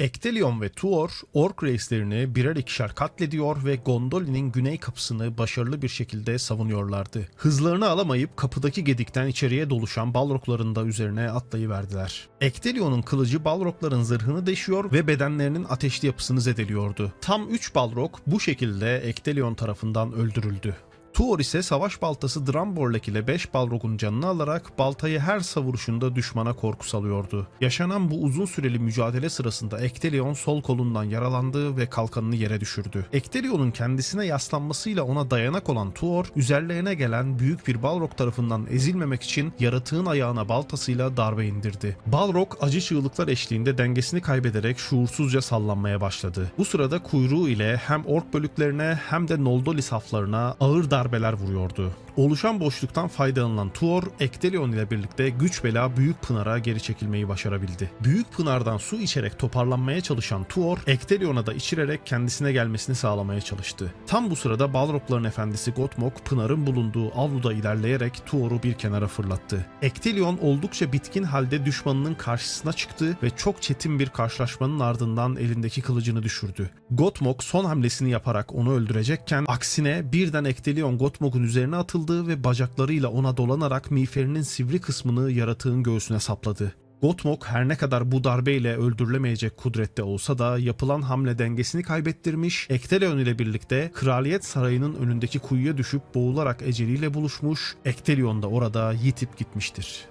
Ektelion ve Tuor, Ork reislerini birer ikişer katlediyor ve Gondolin'in güney kapısını başarılı bir şekilde savunuyorlardı. Hızlarını alamayıp kapıdaki gedikten içeriye doluşan Balrogların da üzerine atlayıverdiler. Ektelion'un kılıcı Balrogların zırhını deşiyor ve bedenlerinin ateşli yapısını zedeliyordu. Tam 3 Balrog bu şekilde Ektelion tarafından öldürüldü. Tuor ise savaş baltası Dramborlek ile 5 Balrog'un canını alarak baltayı her savuruşunda düşmana korku salıyordu. Yaşanan bu uzun süreli mücadele sırasında Ektelion sol kolundan yaralandı ve kalkanını yere düşürdü. Ektelion'un kendisine yaslanmasıyla ona dayanak olan Tuor, üzerlerine gelen büyük bir Balrog tarafından ezilmemek için yaratığın ayağına baltasıyla darbe indirdi. Balrog acı çığlıklar eşliğinde dengesini kaybederek şuursuzca sallanmaya başladı. Bu sırada kuyruğu ile hem ork bölüklerine hem de Noldoli saflarına ağır darbeler vuruyordu. Oluşan boşluktan faydalanılan Tuor, Ektelion ile birlikte güç bela Büyük Pınar'a geri çekilmeyi başarabildi. Büyük Pınar'dan su içerek toparlanmaya çalışan Tuor, Ektelion'a da içirerek kendisine gelmesini sağlamaya çalıştı. Tam bu sırada Balrogların efendisi Gotmog, Pınar'ın bulunduğu avluda ilerleyerek Tuor'u bir kenara fırlattı. Ektelion oldukça bitkin halde düşmanının karşısına çıktı ve çok çetin bir karşılaşmanın ardından elindeki kılıcını düşürdü. Gotmog son hamlesini yaparak onu öldürecekken aksine birden Ektelion Gotmog'un üzerine atıldı ve bacaklarıyla ona dolanarak miğferinin sivri kısmını yaratığın göğsüne sapladı. Gotmog her ne kadar bu darbeyle öldürülemeyecek kudrette olsa da yapılan hamle dengesini kaybettirmiş, Ektelion ile birlikte kraliyet sarayının önündeki kuyuya düşüp boğularak eceliyle buluşmuş, Ektelion da orada yitip gitmiştir.